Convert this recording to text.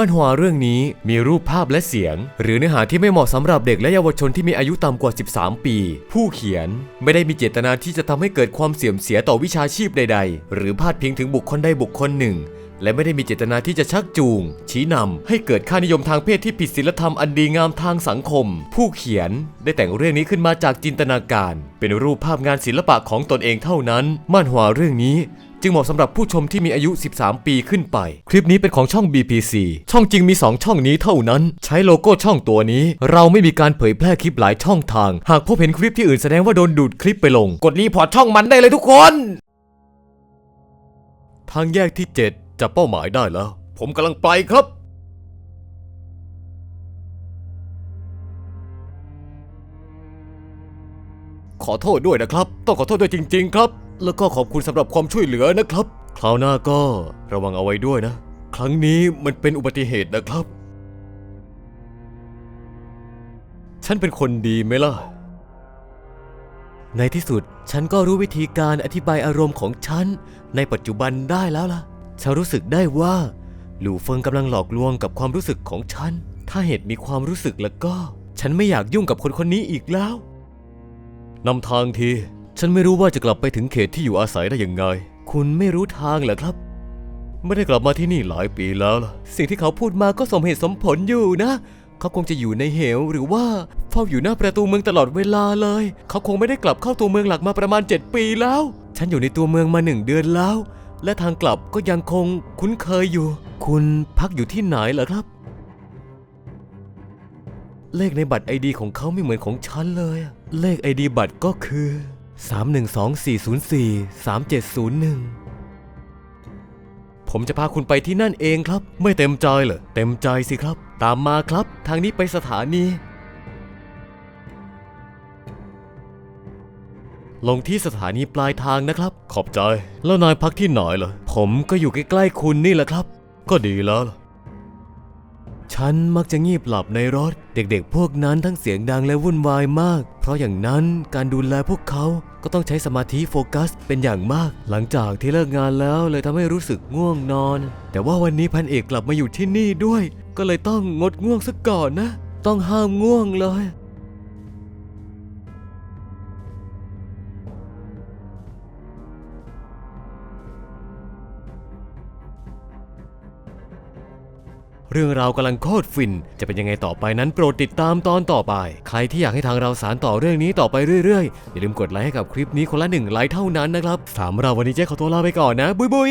มันหัวเรื่องนี้มีรูปภาพและเสียง หรือเนื้อหาที่ไม่เหมาะสำหรับเด็กและเยาวชนที่มีอายุต่ำกว่า 13 ปี ผู้เขียนไม่ได้มีเจตนาที่จะทำให้เกิดความเสื่อมเสียต่อวิชาชีพใด ๆ หรือพาดพิงถึงบุคคลใดบุคคลหนึ่ง และไม่ได้มีเจตนาที่จะชักจูง ชี้นำให้เกิดค่านิยมทางเพศที่ผิดศีลธรรมอันดีงามทางสังคม ผู้เขียนได้แต่งเรื่องนี้ขึ้นมาจากจินตนาการ เป็นรูปภาพงานศิลปะของตนเองเท่านั้นม่านหวาเรื่องนี้ จึงเหมาะสำหรับผู้ชมที่มีอายุ 13 ปีขึ้นไป คลิปนี้เป็นของช่อง BPC ช่องจริงมี 2 ช่องนี้เท่านั้น ใช้โลโก้ช่องตัวนี้ เราไม่มีการเผยแพร่คลิปหลายช่องทาง หากพบเห็นคลิปที่อื่นแสดงว่าโดนดูดคลิปไปลง กดรีพอร์ตช่องมันได้เลยทุกคน ทางแยกที่ 7 จับเป้าหมายได้แล้ว ผมกำลังไปครับ ขอโทษด้วยนะครับ ต้องขอโทษด้วยจริง ๆ ครับ แล้วก็ขอบคุณสำหรับความช่วยเหลือนะครับ คราวหน้าก็ระวังเอาไว้ด้วยนะ ครั้งนี้มันเป็นอุบัติเหตุนะครับ ฉันเป็นคนดีไหมล่ะในที่สุดฉันก็รู้วิธีการอธิบายอารมณ์ของฉันในปัจจุบันได้แล้วล่ะ ฉันรู้สึกได้ว่า หลู่เฟิงกำลังหลอกลวงกับความรู้สึกของฉัน ถ้าเหตุมีความรู้สึกแล้วก็ ฉันไม่อยากยุ่งกับคนคนนี้อีกแล้วนำทางที ฉันไม่รู้ว่าจะกลับไปถึงเขตที่อยู่อาศัยได้ยังไง คุณไม่รู้ทางเหรอครับ ไม่ได้กลับมาที่นี่หลายปีแล้วล่ะ สิ่งที่เขาพูดมาก็สมเหตุสมผลอยู่นะ เขาคงจะอยู่ในเหวหรือว่าเฝ้าอยู่หน้าประตูเมืองตลอดเวลาเลย เขาคงไม่ได้กลับเข้าตัวเมืองหลักมาประมาณ 7 ปีแล้ว ฉันอยู่ในตัวเมืองมาหนึ่งเดือนแล้ว และทางกลับก็ยังคงคุ้นเคยอยู่ คุณพักอยู่ที่ไหนเหรอครับ เลขในบัตรไอดีของเขาไม่เหมือนของฉันเลยอะเลขไอดีบัตรก็คือ 312-404-3701 ผมจะพาคุณไปที่นั่นเองครับ ไม่เต็มใจเหรอ เต็มใจสิครับ ตามมาครับ ทางนี้ไปสถานี ลงที่สถานีปลายทางนะครับ ขอบใจ แล้วนายพักที่ไหนเหรอ ผมก็อยู่ใกล้ๆคุณนี่แหละครับ ก็ดีแล้ว ฉันมักจะงีบหลับในรถ เด็กๆ พวกนั้นทั้งเสียงดังและวุ่นวายมาก เพราะอย่างนั้นการดูแลพวกเขาก็ต้องใช้สมาธิโฟกัสเป็นอย่างมาก หลังจากที่เลิกงานแล้วเลยทำให้รู้สึกง่วงนอน แต่ว่าวันนี้พันเอกกลับมาอยู่ที่นี่ด้วย ก็เลยต้องงดง่วงซะก่อนนะ ต้องห้ามง่วงเลย เรื่องราวกำลังโคตรฟิน จะเป็นยังไงต่อไปนั้นโปรดติดตามตอนต่อไป ใครที่อยากให้ทางเราสารต่อเรื่องนี้ต่อไปเรื่อยๆ อย่าลืมกดไลค์ให้กับคลิปนี้คนละหนึ่งไลค์เท่านั้นนะครับสามเราวันนี้เจ๊ขอตัวลาไปก่อนนะ บุยบุย